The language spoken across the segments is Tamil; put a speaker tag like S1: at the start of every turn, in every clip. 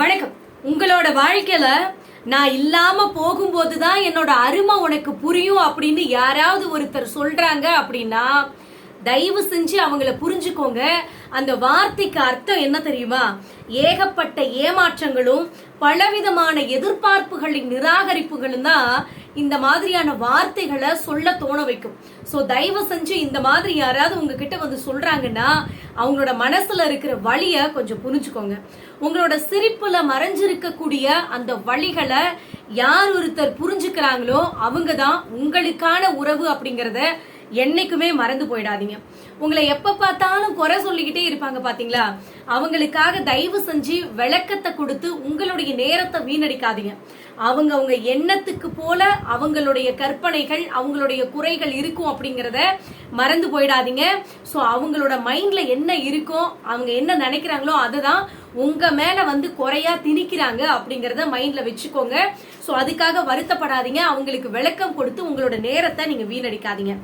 S1: வணக்கம். உங்களோட வாழ்க்கையில நான் இல்லாம போகும்போது தான் என்னோட அருமை உனக்கு புரியும் அப்படின்னு யாராவது ஒருத்தர் சொல்றாங்க அப்படின்னா தயவு செஞ்சு அவங்கள புரிஞ்சுக்கோங்க. அந்த வார்த்தைக்கு அர்த்தம் என்ன தெரியுமா? ஏகப்பட்ட ஏமாற்றங்களும் பலவிதமான எதிர்பார்ப்புகளின் நிராகரிப்புகளும் தான் இந்த மாதிரியான வார்த்தைகளை சொல்ல தோண வைக்கும். ஸோ தயவு செஞ்சு இந்த மாதிரி யாராவது உங்ககிட்ட வந்து சொல்றாங்கன்னா அவங்களோட மனசுல இருக்கிற வழிய கொஞ்சம் புரிஞ்சுக்கோங்க. உங்களோட சிரிப்புல மறைஞ்சிருக்கக்கூடிய அந்த வழிகளை யார் ஒருத்தர் புரிஞ்சுக்கிறாங்களோ அவங்க தான் உங்களுக்கான உறவு அப்படிங்கிறத என்னைக்குமே மறந்து போயிடாதீங்க. உங்களை எப்ப பார்த்தாலும் குறை சொல்லிக்கிட்டே இருப்பாங்க பாத்தீங்களா? அவங்களுக்காக தயவு செஞ்சு விளக்கத்தை கொடுத்து உங்களுடைய நேரத்தை வீணடிக்காதீங்க. அவங்க அவங்க எண்ணத்துக்கு போல அவங்களுடைய கற்பனைகள் அவங்களுடைய குறைகள் இருக்கும் அப்படிங்கறத மறந்து போயிடாதீங்க. ஸோ அவங்களோட மைண்ட்ல என்ன இருக்கோ அவங்க என்ன நினைக்கிறாங்களோ அதுதான் உங்க மேல வந்து குறையா திணிக்கிறாங்க அப்படிங்கறத மைண்ட்ல வச்சுக்கோங்க. ஸோ அதுக்காக வருத்தப்படாதீங்க. அவங்களுக்கு விளக்கம் கொடுத்து உங்களோட நேரத்தை நீங்க வீணடிக்காதீங்க.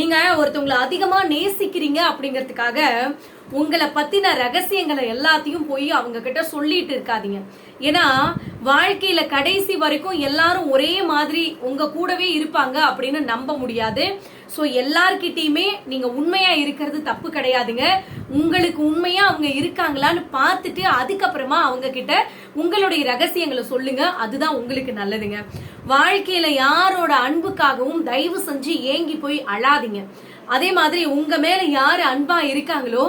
S1: நீங்க ஒருத்தவங்களை அதிகமா நேசிக்கிறீங்க அப்படிங்கறதுக்காக உங்களை பத்தின ரகசியங்களை எல்லாத்தையும் போய் அவங்க கிட்ட சொல்லிட்டு இருக்காதீங்க. ஏன்னா வாழ்க்கையில கடைசி வரைக்கும் எல்லாரும் ஒரே மாதிரி உங்க கூடவே இருப்பாங்க அப்படின்னு நம்ப முடியாது. ஸோ எல்லார்கிட்டயுமே நீங்க உண்மையா இருக்கிறது தப்பு கிடையாதுங்க. உங்களுக்கு உண்மையா அவங்க இருக்காங்களான்னு பார்த்துட்டு அதுக்கப்புறமா அவங்க கிட்ட உங்களுடைய ரகசியங்களை சொல்லுங்க. அதுதான் உங்களுக்கு நல்லதுங்க. வாழ்க்கையில யாரோட அன்புக்காகவும் தயவு செஞ்சு ஏங்கி போய் அழாதீங்க. அதே மாதிரி உங்க மேல யாரு அன்பா இருக்காங்களோ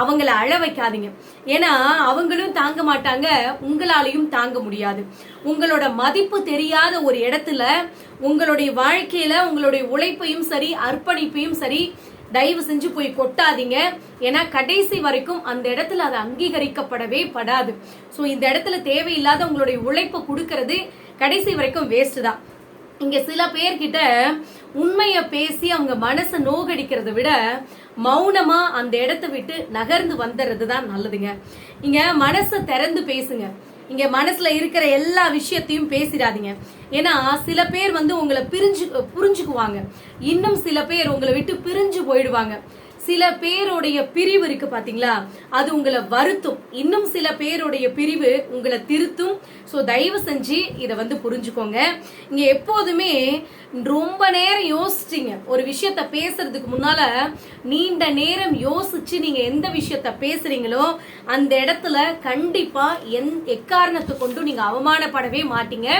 S1: அவங்கள அழ வைக்காதீங்க. ஏன்னா அவங்களும் தாங்க மாட்டாங்க உங்களாலையும் தாங்க முடியாது. உங்களோட மதிப்பு தெரியாத ஒரு இடத்துல உங்களுடைய வாழ்க்கையில உங்களுடைய உழைப்பையும் சரி அர்ப்பணிப்பையும் சரி தயவு செஞ்சு போய் கொட்டாதீங்க. ஏன்னா கடைசி வரைக்கும் அந்த இடத்துல அது அங்கீகரிக்கப்படவே படாது. ஸோ இந்த இடத்துல தேவையில்லாத உங்களுடைய உழைப்பை கொடுக்கறது கடைசி வரைக்கும் வேஸ்ட் தான். இங்க சில பேர்கிட்ட உண்மைய பேசி அவங்க மனசை நோகடிக்கிறத விட மௌனமா அந்த இடத்த விட்டு நகர்ந்து வந்துடுறது தான் நல்லதுங்க. இங்க மனசை திறந்து பேசுங்க. இங்க மனசுல இருக்கிற எல்லா விஷயத்தையும் பேசிடாதீங்க. ஏன்னா சில பேர் வந்து உங்களை பிரிஞ்சு புரிஞ்சுக்குவாங்க. இன்னும் சில பேர் உங்களை விட்டு பிரிஞ்சு போயிடுவாங்க. சில பேருடைய பிரிவு இருக்கு பாத்தீங்களா? அது உங்களை வருத்தும். இன்னும் சில பேருடைய பிரிவு உங்களை திருத்தும். ஸோ தயவு செஞ்சு இதை வந்து புரிஞ்சுக்கோங்க. இங்க எப்போதுமே ரொம்ப நேரம் யோசிச்சிங்க. ஒரு விஷயத்த பேசுறதுக்கு முன்னால நீண்ட நேரம் யோசிச்சு நீங்க எந்த விஷயத்த பேசுறீங்களோ அந்த இடத்துல கண்டிப்பா எந் எக்காரணத்தை கொண்டும் நீங்க அவமானப்படவே மாட்டீங்க.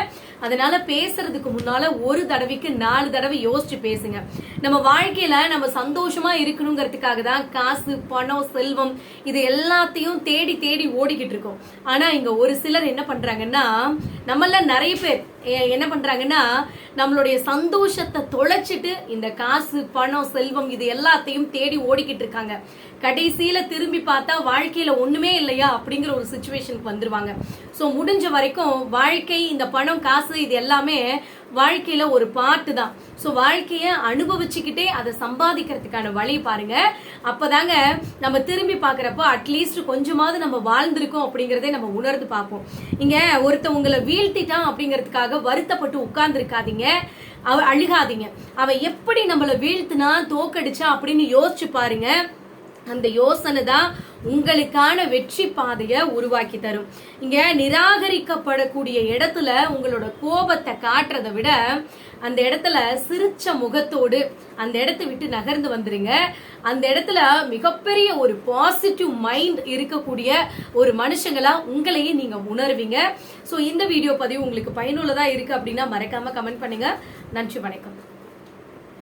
S1: அதனால பேசுறதுக்கு முன்னால ஒரு தடவைக்கு நாலு தடவை யோசிச்சு பேசுங்க. நம்ம வாழ்க்கையில நம்ம சந்தோஷமா இருக்கணுங்கிறதுக்காக தான் காசு பணம் செல்வம் இது எல்லாத்தையும் தேடி தேடி ஓடிக்கிட்டு இருக்கோம். ஆனா இங்க ஒரு சிலர் என்ன பண்றாங்கன்னா நம்மள நிறைய பேர் என்ன பண்றாங்கன்னா நம்மளுடைய சந்தோஷத்தை தொலைச்சிட்டு இந்த காசு பணம் செல்வம் இது எல்லாத்தையும் தேடி ஓடிக்கிட்டு இருக்காங்க. கடைசியில திரும்பி பார்த்தா வாழ்க்கையில ஒண்ணுமே இல்லையா அப்படிங்கிற ஒரு சுச்சுவேஷனுக்கு வந்துருவாங்க. ஸோ முடிஞ்ச வரைக்கும் வாழ்க்கை இந்த பணம் காசு இது எல்லாமே வாழ்க்கையில ஒரு பாட்டு தான். ஸோ வாழ்க்கையை அனுபவிச்சுக்கிட்டே அதை சம்பாதிக்கிறதுக்கான வழி பாருங்க. அப்பதாங்க நம்ம திரும்பி பாக்குறப்போ அட்லீஸ்ட் கொஞ்சமாவது நம்ம வாழ்ந்திருக்கோம் அப்படிங்கறதே நம்ம உணர்ந்து பார்ப்போம். இங்க ஒருத்தவங்களை உங்களை வீழ்த்திட்டான் அப்படிங்கறதுக்காக வருத்தப்பட்டு உட்கார்ந்துருக்காதீங்க. அவ அழுகாதீங்க. அவன் எப்படி நம்மளை வீழ்த்தினா தோக்கடிச்சா அப்படின்னு யோசிச்சு பாருங்க. அந்த யோசனை தான் உங்களுக்கான வெற்றி பாதையை உருவாக்கி தரும். இங்க நிராகரிக்கப்படக்கூடிய இடத்துல உங்களோட கோபத்தை காட்டுறதை விட அந்த இடத்துல சிரிச்ச முகத்தோடு அந்த இடத்தை விட்டு நகர்ந்து வந்துருங்க. அந்த இடத்துல மிகப்பெரிய ஒரு பாசிட்டிவ் மைண்ட் இருக்கக்கூடிய ஒரு மனுஷங்களா உங்களையே நீங்க உணர்வீங்க. ஸோ இந்த வீடியோ பதிவு உங்களுக்கு பயனுள்ளதா இருக்கு அப்படின்னா மறக்காம கமெண்ட் பண்ணுங்க. நன்றி வணக்கம்.